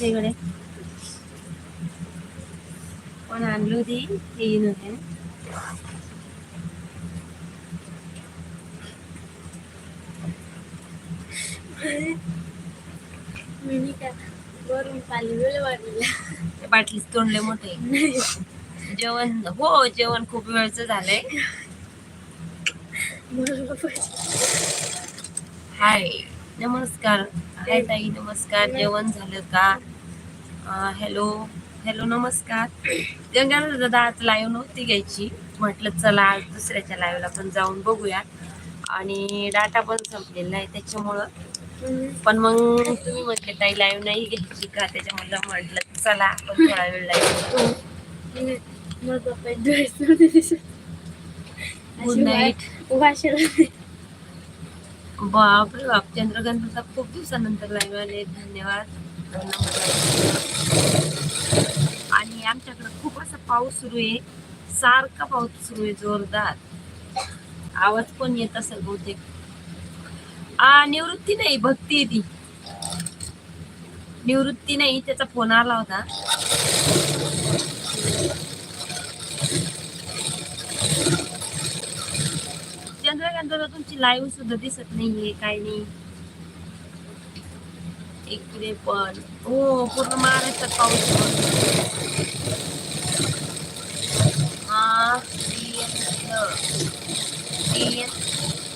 इकडे कोण आणली होती ते येईन होते. मी का वरून पाणी वेळ वाढलेला त्या बाटलीच तोंडले मोठे जेवण हो जेवण खूप वेळच झालंय हाय नमस्कार हाय ताई नमस्कार. जेवण झालं का? हॅलो. हॅलो नमस्कार. गंगाधर दादा आज लाईव्ह नव्हती घ्यायची. म्हटलं चला आज दुसऱ्याच्या लाईव्हला पण जाऊन बघूया आणि डाटा पण संपलेला आहे त्याच्यामुळं. पण मग तुम्ही म्हटले ताई लाईव्ह नाही घ्यायची का? त्याच्यामुळे म्हटलं चला आपण थोडा वेळ लाईव्ह गुड नाईट बाप बापरे बाप. चंद्रकांतचा खूप दिवसानंतर लाईव्ह आले. धन्यवाद. आणि आमच्याकडे खूप असा पाऊस सुरू आहे. सारखा पाऊस सुरू आहे जोरदार. आवाज पण येत असेल बहुतेक. आ निवृत्ती नाही भक्ती ती. निवृत्ती नाही त्याचा फोन आला होता चंद्रकांतला तुमची लाईव्ह सुद्धा दिसत नाहीये काय नाही. इकडे पण. हो पूर्ण महाराष्ट्रात पाऊस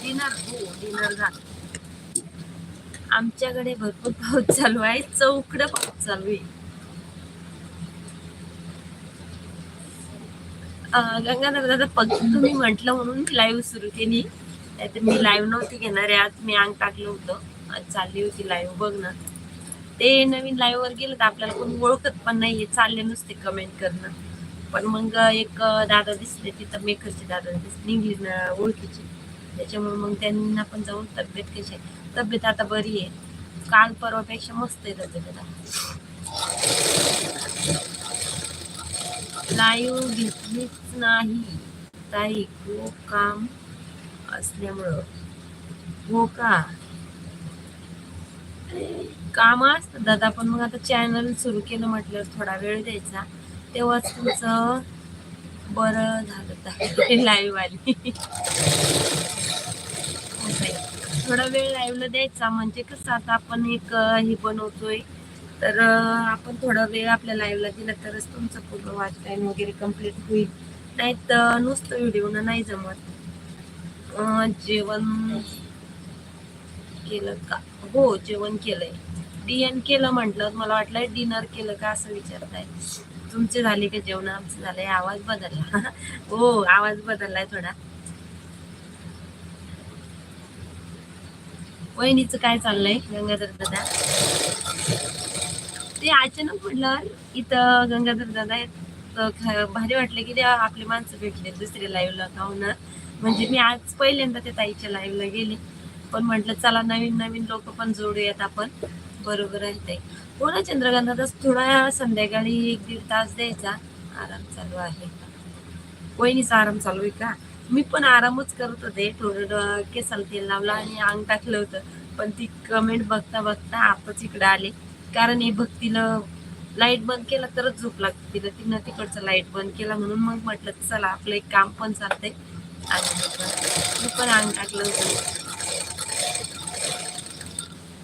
डिनर हो डिनर झालं. आमच्याकडे भरपूर पाऊस चालू आहे चौकड पाऊस चालू आहे. अं, गंगाधर दादा पग तुम्ही म्हटलं म्हणून लाईव्ह सुरू केली. नाहीतर मी लाईव्ह नव्हती घेणार आहे आज मी अंग टाकलं होतं. आज चालली होती लाईव्ह बघ ना ते नवीन लाईव्ह वर गेलं तर आपल्याला कोणी ओळखत पण नाही चालले नुसते कमेंट करणं. पण मग एक दादा दिसले तिथं मेकरचे दादा दिसले निघली ओळखीचे. त्याच्यामुळे मग त्यांना पण जाऊन तब्येत कशी आहे? तब्येत आता बरी आहे. काल परवापेक्षा मस्त आहे तब्येत आता लाईव्ह घेतलीच नाही. ताई खूप काम. असल्यामुळं. हो का? काम असतं दादा पण मग आता चॅनल सुरू केलं म्हटल्यावर थोडा वेळ द्यायचा. तेव्हाच तुमचं बरं झालं लाईव्ह आली थोडा वेळ लाईव्हला द्यायचा. म्हणजे कसं आता आपण एक हे बनवतोय. तर आपण थोडा वेळ आपल्या लाईव्हला दिला तरच तुमचं पूर्ण वॉच टाईम वगैरे कंप्लीट होईल. नाही तर नुसतं व्हिडिओ नाही जमत. जेवण केलं का? हो जेवण केलंय. डिएन केलं म्हटलं. मला वाटलं डिनर केलं का असं विचारताय. तुमचे झाले का जेवण? आमचं झालंय. आवाज बदलला. हो आवाज बदललाय थोडा. वहिनीचं काय चाललंय? गंगाधर दादा? ते अचानक म्हटलं इथं गंगाधर दादा भारी वाटलं की ते आपले माणसं भेटले दुसरे लाईव्हला खाऊन हो म्हणजे मी आज पहिल्यांदा त्या ताईच्या लाईव्हला गेले. पण म्हटलं चला नवीन नवीन लोक पण जोडूयात आपण. बरोबर आहे ताई. हो ना चंद्रकांत थोडा संध्याकाळी एक दीड तास द्यायचा. आराम चालू आहे. वहिनीचा आराम चालू आहे का? मी पण आरामच करत होते. थोडं केसाला तेल लावलं आणि अंग टाकलं होतं. पण ती कमेंट बघता बघता आताच इकडं आले. कारण हे भक्तीला लाइट बंद केला तरच झोप लागते. तिला तिनं तिकडचं लाइट बंद केला म्हणून मग म्हटलं चला आपलं एक काम पण चालतंय. आणि मी पण अंग टाकलं होतं.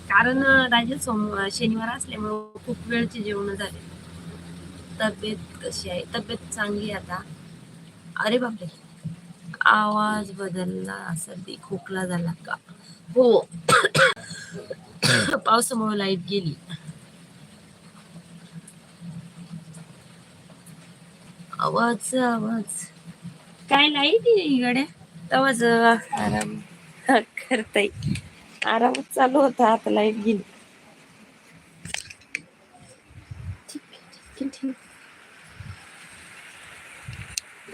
कारण राजे सोम शनिवार असल्यामुळे खूप वेळचे जेवण झाले. तब्येत कशी आहे? तब्येत चांगली आहे आता? अरे बापरे! आवाज बदलला सर्दी खोकला झाला का? हो. पावसामुळे लाइट गेली. आवाज आवाज. काय लाइट इकडे. गड्या आराम करताय. आरामच चालू होता आता लाइट गेली. ठीक आहे, ठीक आहे, ठीक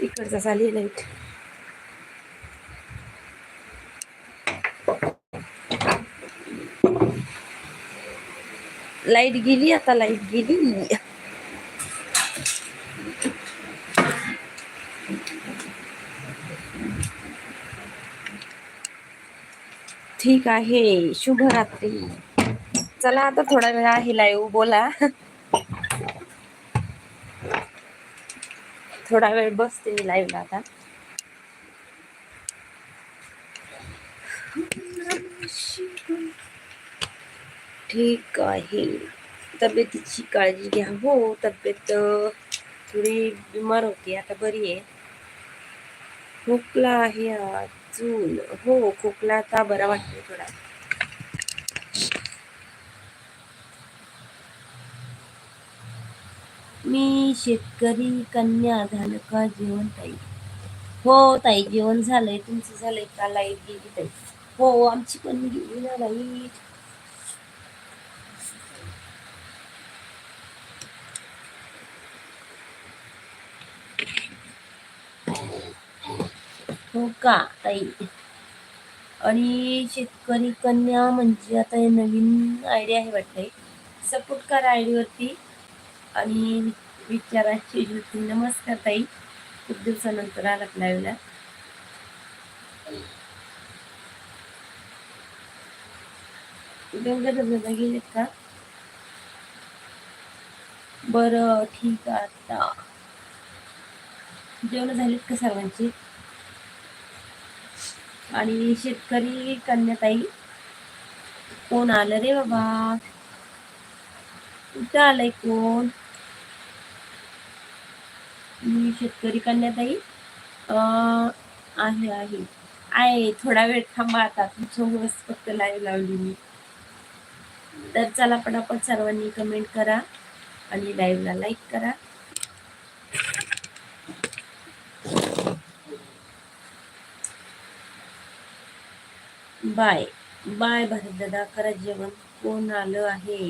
इकडचा चालली लाइट लाइट गेली आता लाइट गेली. ठीक आहे. शुभरात्री चला आता थोडा वेळ आहे लाईव्ह बोला. थोडा वेळ बसते मी लाईव्हला आता. ठीक आहे. तब्येतीची काळजी घ्या. हो तब्येत थोडी बिमार होती. आता बरी आहे. खोकला आहे चूल. हो खोकला आता बरा वाटतो थोडा. मी शेतकरी कन्या झालं का जेवण ताई. हो ताई जेवण झालंय. तुमचं झालंय का? लाइट गेली ताई. हो आमची पण गेली ना लाइट. हो का ताई. आणि शेतकरी कन्या म्हणजे आता हे नवीन आयडिया आहे वाटतंय. सपोर्ट करा आयडी वरती आणि विचाराची ज्योती. नमस्कार ताई. खूप दिवसानंतर आलात लाईव्हला गंगा धबधबा गेलेत का? बरं ठीक आहे आता. जेवण झालेत का सर्वांची? आणि शेतकरी कन्याताई. कोण आलं रे बाबा? कुठं आलंय कोण? मी शेतकरी कन्याताई. आहे आहे. आहे थोडा वेळ थांबा आता. तुमच्यामुळेच फक्त लाईव्ह लावली मी. तर चला पटापट सर्वांनी कमेंट करा आणि लाईव्हला लाईक करा. बाय. बाय भारत दादा करा जेवण कोण आलं आहे?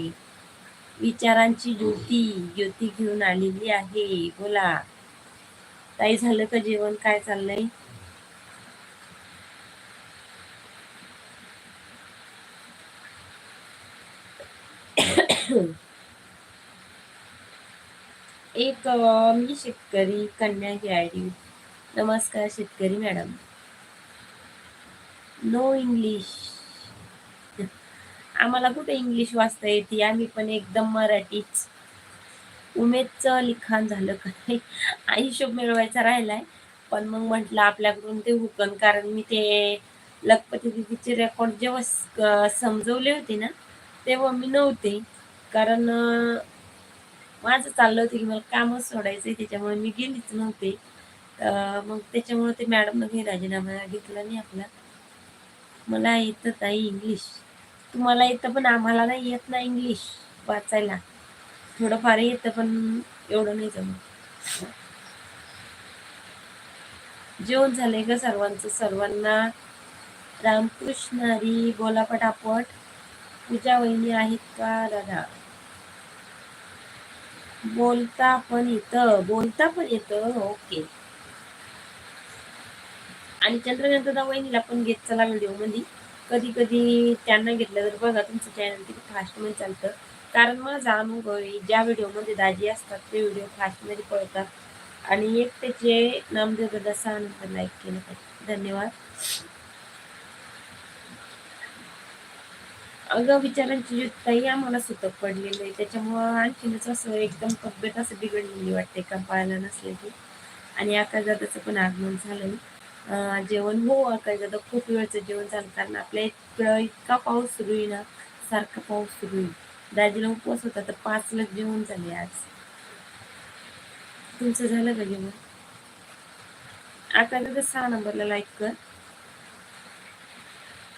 विचारांची ज्योती ज्योती घेऊन आलेली आहे. बोला. ताई झालं का जेवण? काय चाललंय? एक मी शेतकरी कन्या ही आय डी. नमस्कार शेतकरी मॅडम. नो इंग्लिश आम्हाला कुठे इंग्लिश वाचता येते? आम्ही पण एकदम मराठीच. उमेदचं लिखाण झालं का नाही? हा हिशोब मिळवायचा राहिलाय. पण मग म्हटलं आपल्याकडून ते हुकन कारण मी ते लखपती दिदीचे रेकॉर्ड जेव्हा स- समजवले होते ना तेव्हा मी नव्हते. कारण माझं चाललं होतं की मला कामच सोडायचंय त्याच्यामुळे मी गेलीच नव्हते. मग त्याच्यामुळे ते मॅडमनं काही राजीनामा घेतला नाही आपला. मला येतं ताई इंग्लिश तुम्हाला येतं पण आम्हाला नाही येत ना इंग्लिश वाचायला. थोडंफार येतं पण एवढं नाही जमत. जेवण झालंय ग सर्वांचं. सर्वांना रामकृष्ण हरी बोला पटापट. पूजा वहिनी आहेत का दादा? बोलता पण येतं. बोलता पण येतं. ओके. आणि चंद्रकांत दादा वहिनीला पण घेत चला व्हिडिओमध्ये कधी कधी त्यांना घेतलं तर बघा तुमचं चॅनल किती फास्टमध्ये चालतं. कारण माझा अनुभव आहे ज्या व्हिडिओमध्ये दाजी असतात ते व्हिडिओ फास्टमध्ये पळतात. आणि एक त्याचे नामदेव दादा सहा नंतर लाईक केलं पाहिजे. धन्यवाद. अगं विचारांची जी आम्हाला सुतक पडलेलं आहे. त्याच्यामुळं आणखीनच असं एकदम तब्येत असं बिघडलेली वाटते का? पाळायला नसले की. आणि आकाशदादाचं पण आगमन झालं जेवण हो आकाशदादा खूप वेळचं जेवण झालं कारण आपल्या इतकं इतका पाऊस सुरू आहे ना सारखा पाऊस सुरू आहे. दाजीला उपवास होता तर पाचला जेवण झाले आज. तुमचं झालं का जेवण? आकाशदादा सहा नंबरला लाईक कर.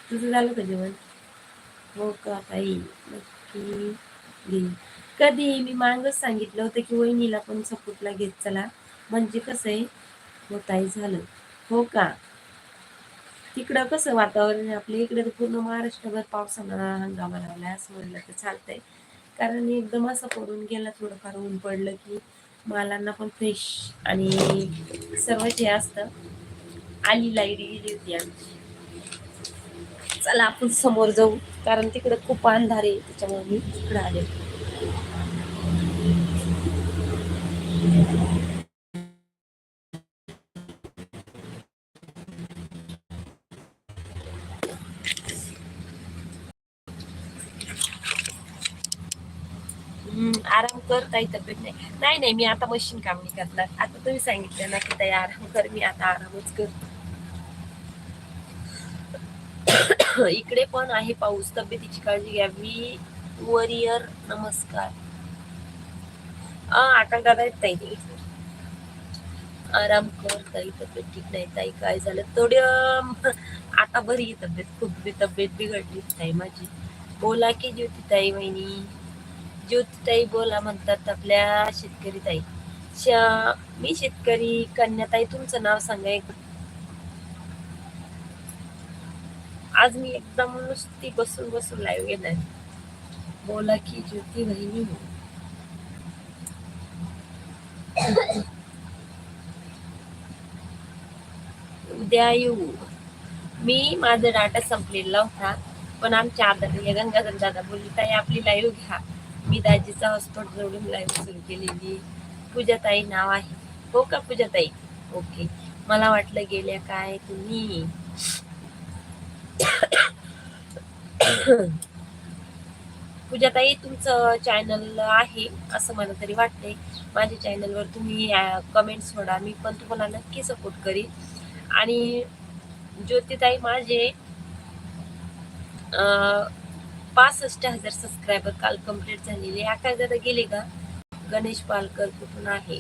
तुझं झालं का जेवण? हो का ताई? नक्की घेईन कधी? मी मागच सांगितलं होतं की वहिनीला पण सपोर्टला घेत चला. म्हणजे कसं आहे? हो ताई झालं. हो का? तिकडं कसं वातावरण आहे आपल्या इकडे? तर पूर्ण महाराष्ट्रभर पावसानं हंगामा लावला असं म्हणलं तर चालतंय. कारण एकदम असं पडून गेला थोडंफार ऊन पडलं की मालांना पण फ्रेश आणि सर्व जे असतं. आली लाइट गेली होती आमची. चला आपण समोर जाऊ. कारण तिकडं खूप अंधार आहे त्याच्यामुळे मी तिकडं आले. कर काही तब्येत नाही. नाही नाही मी आता मशीन काम नाही करणार. आता तुम्ही सांगितलं ना की ताई आराम कर मी आता आरामच कर इकडे पण आहे पाऊस. तब्येतीची काळजी घ्यावी. वरियर नमस्कार. आकाश दादा आहेत ताई. आराम कर ताई तब्येत ठीक नाही. ताई काय झालं? थोडं आता बरी तब्येत. खूप तब्येत बिघडली ताई माझी. बोला की ज्योती ताई वहिनी. ज्योतिताई बोला म्हणतात आपल्या शेतकरी ताई. मी शेतकरी कन्याताई तुमचं नाव सांगा एक. आज मी एकदम नुसती बसून बसून लाईव्ह घेणार. बोला की ज्योती बहिणी. उद्या येऊ. मी माझा डाटा संपलेला होता पण आमच्या आदरणीय गंगाधर दादा बोलली ताई आपली लाईव्ह घ्या. मी दाजीचा हॉस्पॉट जोडून लाईव्ह सुरू केलेली. पूजाताई नाव आहे. हो का पूजाताई? ओके. मला वाटलं गेल्या काय तुम्ही? पूजाताई तुमचं चॅनल आहे असं मला तरी वाटतंय. माझ्या चॅनलवर तुम्ही कमेंट्स सोडा. मी पण तुम्हाला नक्की सपोर्ट करीन. आणि ज्योतिताई माझे पासष्ट हजार सबस्क्रायबर काल कंप्लीट झालेले. आकाश दादा गेले का? गणेश पालकर कुठून आहे?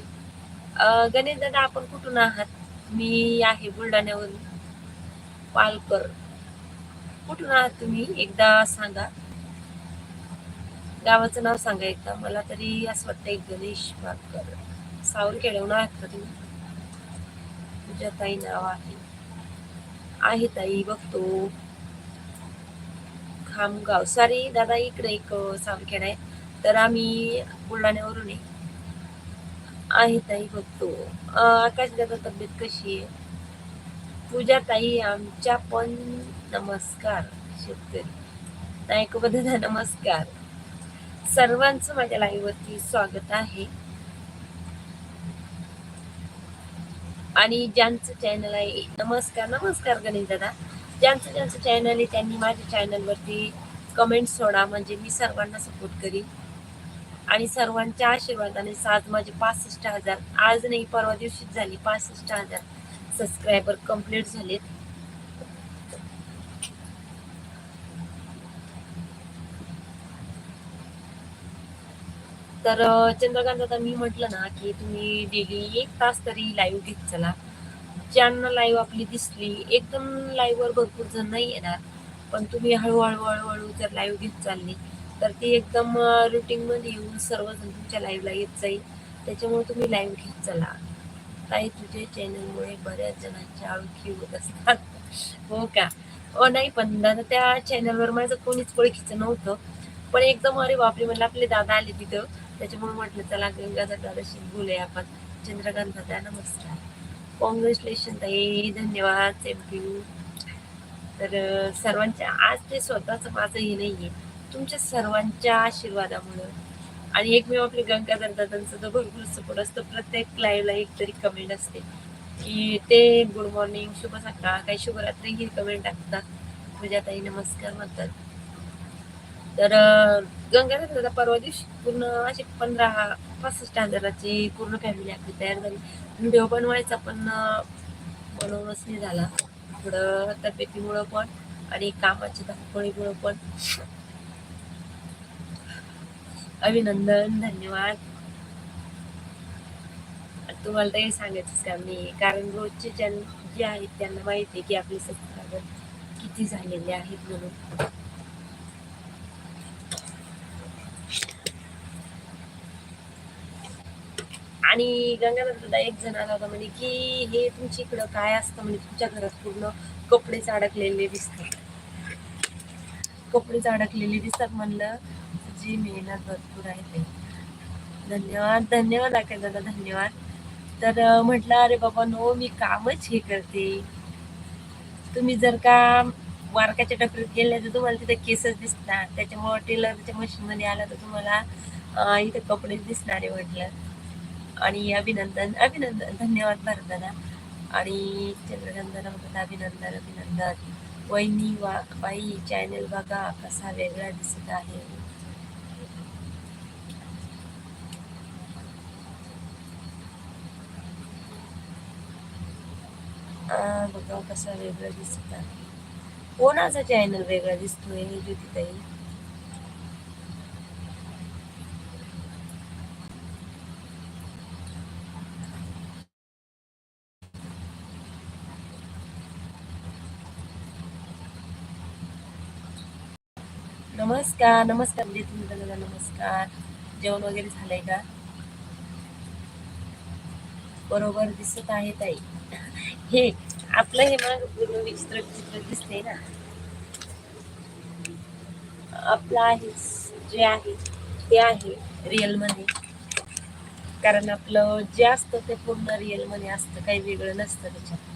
गणेश दादा आपण कुठून आहात? मी आहे बुलढाण्यावरून पालकर. कुठून आहात तुम्ही? एकदा सांगा. गावाचं नाव सांगा एकदा. मला तरी असं वाटतंय गणेश पालकर. सावर खेळवून आहात का तुम्ही? तुझ्या ताई नाव आहे. आहे ताई बघतो. खामगाव सॉरी दादा इकडे एक सावखेड आहे. तर आम्ही बुलढाण्यावरून आहे. आहे ताई बघतो. आकाश दादा तब्येत कशी आहे? पूजा ताई आमच्या पण नमस्कार शेतकरी. नायक दादा नमस्कार. सर्वांचं माझ्या लाईव्ह वरती स्वागत आहे. आणि ज्यांचं चॅनल आहे नमस्कार नमस्कार गणेश दादा. ज्यांचं ज्यांचं चॅनल आहे त्यांनी माझ्या चॅनलवरती कमेंट सोडा. म्हणजे मी सर्वांना सपोर्ट करीन. आणि सर्वांच्या आशीर्वादाने आज माझे पासष्ट हजार. आज नाही परवा दिवशीच झाली. पासष्ट हजार सबस्क्रायबर कंप्लीट झालेत. तर चंद्रकांत आता मी म्हटलं ना की तुम्ही डेली एक तास तरी लाईव्ह घेत चला. ज्यांना लाईव्ह आपली दिसली एकदम लाईव्हवर भरपूर जण नाही येणार. पण तुम्ही हळूहळू हळूहळू जर लाईव्ह घेत चालली तर ती एकदम रुटीनमध्ये येऊन सर्वजण तुमच्या लाईव्हला येत जाईल. त्याच्यामुळे तुम्ही लाईव्ह घेत चला. काही तुझे चॅनलमुळे बऱ्याच जणांच्या ओळखी होत असतात. हो का? हो नाही पण दादा त्या चॅनलवर माझं कोणीच ओळखीचं नव्हतं. पण एकदम अरे बापरे म्हणलं आपले दादा आले तिथं. त्याच्यामुळे म्हटलं चला गंगाधर दादाशी बोलूया आपण. चंद्रकांत दादा नमस्कार. कॉंग्रॅच्युलेशन ताई. धन्यवाद थँक्यू तर सर्वांच्या आज ते स्वतःच माझं हे नाहीये. तुमच्या सर्वांच्या आशीर्वादामुळं. आणि एकमेव आपले गंगाधर दादांचं तर भरपूर सपोर्ट असतं. प्रत्येक लाईव्हला एक तरी कमेंट असते. की ते गुड मॉर्निंग शुभ सकाळ काही शुभरात्री ही कमेंट टाकतात. म्हणजे ताई नमस्कार म्हणतात. तर गंगाधर दादा परवा दिवशी पूर्ण असे पंधरा पासष्ट हजाराची पूर्ण फॅमिली आपली तयार झाली. व्हिडिओ बनवायचा पण बनवूनच नाही झाला. थोडं तब्येतीमुळं पण आणि कामाच्या धावपळीमुळं पण. अभिनंदन धन्यवाद. तुम्हाला तर हे सांगायचंच काम नाही कारण रोजचे ज्यां जे आहेत त्यांना माहिती आहे की आपले सबस्क्रायबर किती झालेले आहेत म्हणून. आणि गंगाधर दादा एक जण आला होता म्हणे की हे तुमच्या इकडं काय असतं? म्हणजे तुमच्या घरात पूर्ण कपडेच अडकलेले दिसतात. कपडेच अडकलेले दिसतात म्हणलं जी मेहनत भरपूर आहे ते. धन्यवाद धन्यवाद आकाश दादा धन्यवाद. तर म्हटलं अरे बाबा नो मी कामच हे करते. तुम्ही जर का वारकाच्या टपरीत गेले तर तुम्हाला तिथे केसच दिसतात त्याच्यामुळे टेलरच्या मशीनमध्ये आला तर तुम्हाला इथे कपडेच दिसणार आहे म्हटलं. आणि अभिनंदन अभिनंदन. धन्यवाद भारताला. आणि चंद्रगंधना अभिनंदन अभिनंदन. वहिनी वा बाई चॅनल बघा. कसा वेगळा दिसत आहे. बघा कसा वेगळा दिसत आहे. कोणाचा चॅनल वेगळा दिसतोय ज्योतिताई? नमस्कार नमस्कार म्हणजे तुम्ही नमस्कार. जेवण वगैरे झालंय का? बरोबर दिसत आहे ताई. हे आपलं हे मला पूर्ण विचित्र विचित्र दिसते ना. आपलं आहे जे आहे ते आहे रिअलमध्ये कारण आपलं जे असतं ते पूर्ण रिअलमध्ये असतं काही वेगळं नसतं त्याच्यात.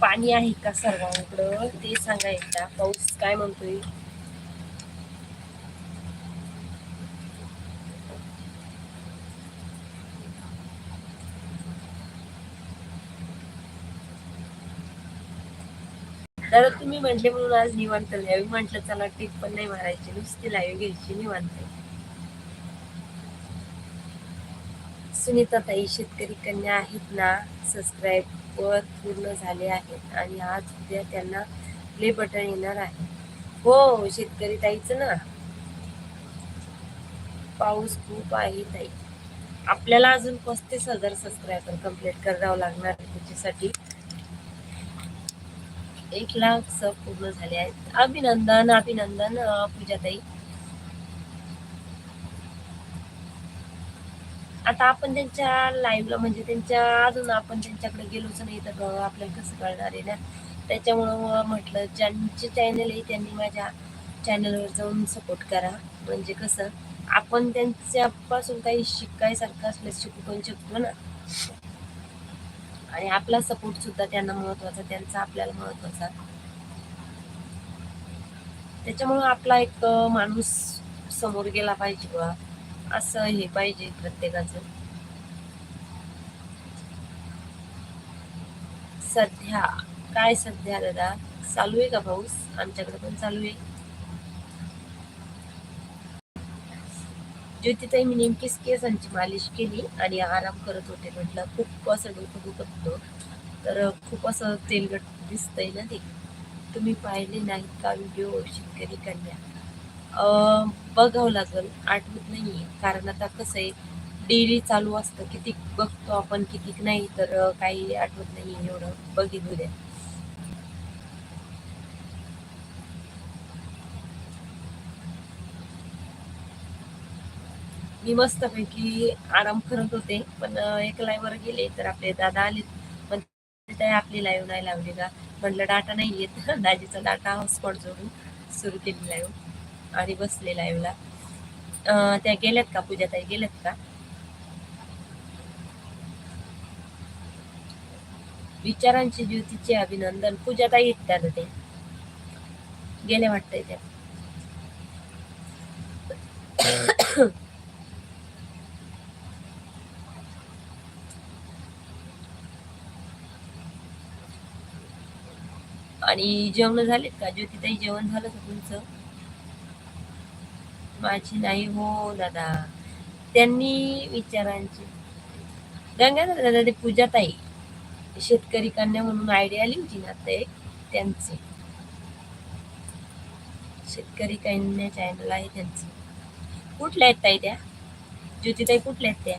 पाणी आहे का सर्वांकडं ते सांगा एकदा. पाऊस काय म्हणतोय? तर तुम्ही म्हटले म्हणून आज निवांत लाईव्ह म्हटलं चला टिप पण नाही मारायची. नुसती लाईव्ह घ्यायची निवांत. सुनीता ताई शेतकरी कन्या आहेत ना सबस्क्राईब वर पूर्ण झाले आहेत. आणि आज उद्या त्यांना प्ले बटन येणार आहे. हो शेतकरी ताईचं ना. पाऊस खूप आहे ताई. आपल्याला अजून पस्तीस हजार सबस्क्रायबर कंप्लीट करावं लागणार आहे त्याच्यासाठी. एक लाख सब पूर्ण झाले आहेत. अभिनंदन अभिनंदन पूजाताई आता आपण त्यांच्या लाईव्हला म्हणजे त्यांच्या अजून आपण त्यांच्याकडे गेलोच नाही तर आपल्याला कसं कळणार आहे ना? त्याच्यामुळं म्हटलं ज्यांचे चॅनल आहे त्यांनी माझ्या चॅनलवर जाऊन सपोर्ट करा. म्हणजे कसं आपण त्यांच्यापासून काही शिकायसारखं असलं शिकू पण शकतो ना? आणि आपला सपोर्ट सुद्धा त्यांना महत्त्वाचा त्यांचा आपल्याला महत्त्वाचा. त्याच्यामुळं आपला एक माणूस समोर गेला पाहिजे बा. असं हे पाहिजे प्रत्येकाचं. सध्या काय सध्या दादा? चालू आहे का पाऊस? आमच्याकडे पण चालू आहे. ज्योतिताई मी नेमकीच केसांची मालिश केली आणि आराम करत होते म्हटलं खूप असं डोकं दुखत. होतं तर खूप असं तेलगट दिसतंय ना ते. तुम्ही पाहिले नाहीत का व्हिडिओ? शेतकरी कन्या. बघावं लागल. आठवत नाहीये. कारण आता कसं आहे डेली चालू असतं. किती बघतो आपण किती नाही तर काही आठवत नाही एवढं. बघित उद्या. मी मस्तपैकी आराम करत होते पण एक लाईव्हवर गेले तर आपले दादा आले पण ते आपली लाईव्ह नाही लावली का? म्हटलं डाटा नाही येत. दाजीचा डाटा हॉटस्पॉट जोडून सुरू केली लाईव्ह आणि बसले लाईव्हला त्या गेल्यात का पूजा ताई गेल्यात का? विचारांची ज्योतीचे अभिनंदन. पूजा ताई आहेत ते? गेले वाटतंय त्या आणि जेवण झालेत का? ज्योतिताई जेवण झालं का तुमचं? माझी नाही हो दादा. त्यांनी विचारांची. गंगाधर दादा ते पूजाताई. शेतकरी कन्या म्हणून आयडिया आली होती ना ते त्यांचे. शेतकरी कन्या चॅनल आहे त्यांचे. कुठल्या आहेत ताई त्या? ज्योतिताई कुठल्या आहेत त्या?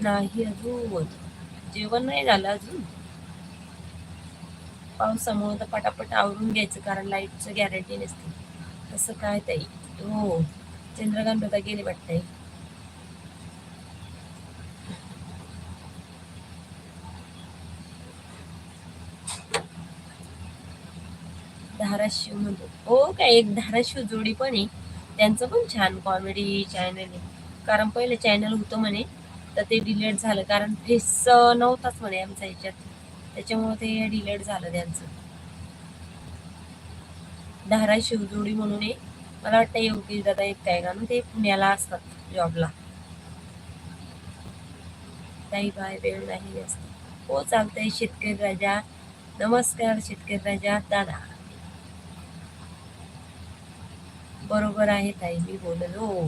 नाही अजून. जेवण नाही झालं अजून? पावसामुळे तर पटापट आवरून घ्यायचं कारण लाईटचं गॅरंटी नसते. तसं काय ताई हो चंद्रकांत दादा गेले वाटतंय. धाराशिव म्हणतो हो काय एक धाराशिव जोडी पण आहे. त्यांचं पण छान कॉमेडी चॅनल आहे. कारण पहिले चॅनल होतं म्हणे तर ते डिलीट झालं. कारण फेस नव्हताच म्हणे आमच्या ह्याच्यात. त्याच्यामुळे ते डिलेट झालं त्यांचं. धारा शिवजोडी म्हणून आहे मला वाटतं योगेश दादा एक काय का? ना ते पुण्याला असतात जॉबला काही बाय वेळ नाही असत हो चालतंय. शेतकरी राजा. नमस्कार शेतकरी राजा दादा. बरोबर आहे ताई मी बोललो. हो.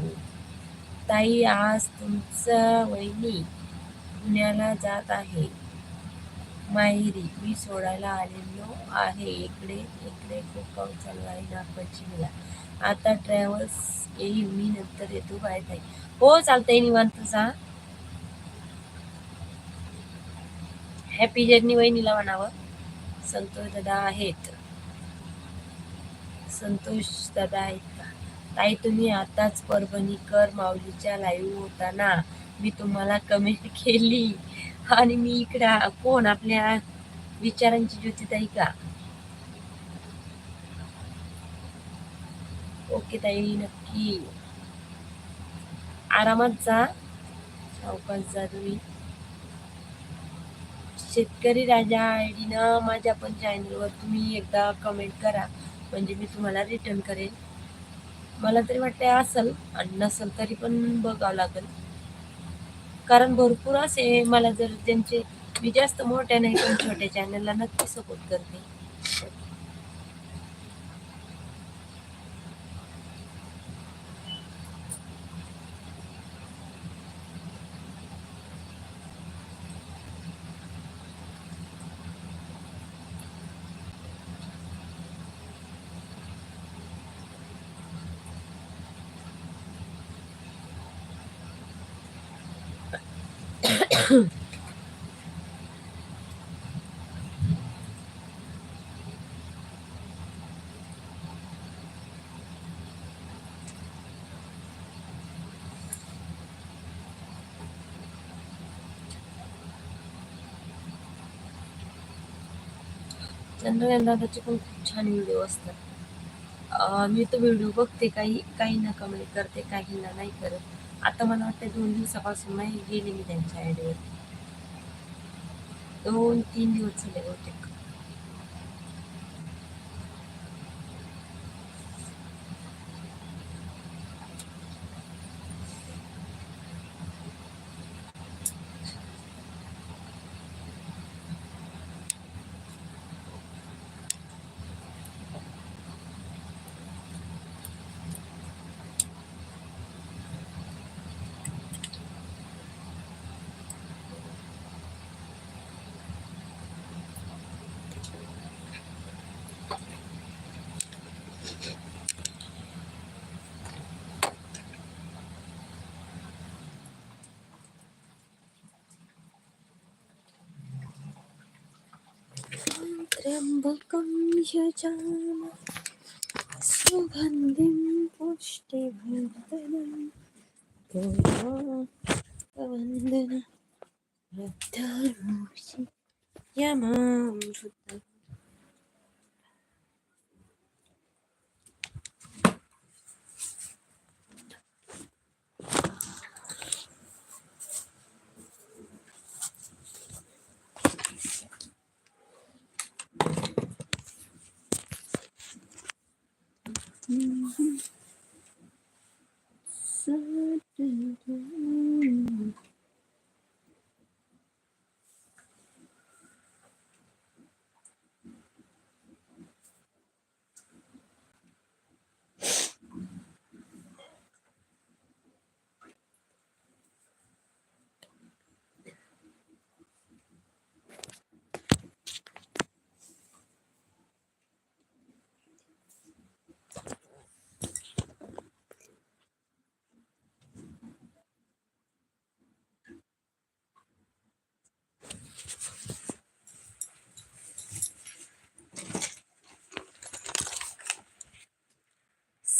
ताई आज तुमचा वहिनी पुण्याला जात आहे. माहेरी मी सोडायला आलेलो आहे. इकडे इकडे खूप पाऊस चालू आहे. नागपंचमीला आता ट्रॅव्हल्स येईल. मी नंतर येतो. बाय ताई हो चालतंय निवांत. जा. हॅपी जर्नी वहिनीला म्हणावं. संतोष दादा आहेत. संतोष दादा आहेत का? ताई तुम्ही आताच परभणीकर माऊलीच्या लाईव्ह होता ना? मी तुम्हाला कमेंट केली. आणि मी इकडे कोण? आपल्या विचारांची ज्योती ताई का? ओके ताई नक्की. आरामात जा. सावकाश जा तुम्ही. शेतकरी राजा आय डीनं माझ्या पण चॅनलवर तुम्ही एकदा कमेंट करा. म्हणजे मी तुम्हाला रिटर्न करेन. मला तरी वाटते असेल आणि नसेल तरी पण बघावं लागेल. कारण भरपूर असे मला जर ज्यांचे मी जास्त मोठ्या नाही पण छोट्या चॅनलला नक्की सपोर्ट करते. चंद्रकांत पण खूप छान व्हिडिओ असतात. मी तो व्हिडिओ बघते काही काही ना कमेंट करते काहींना नाही करत. आता मला वाटतं दोन दिवसापासून नाही गेले मी त्यांच्या आयडीवर. दोन तीन दिवस झाले बहुतेक. buldum yacağımı Sulandım boş devrenim Doğru Bandını Hatta Musi Yaman.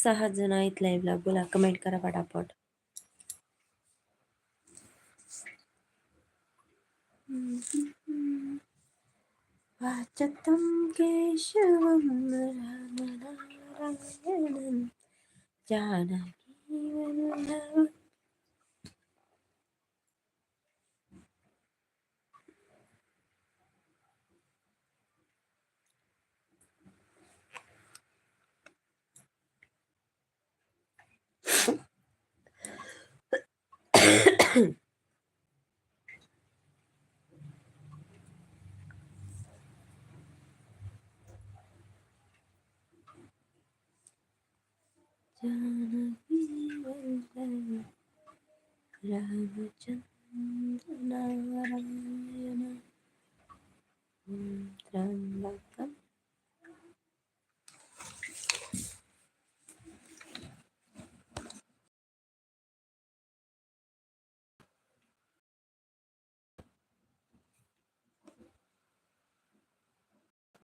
सहा जण आहेत लाईव्हला बोला कमेंट करा पटापट. वाचतं केशवं रामनारायणं जानकी Janagi Rajan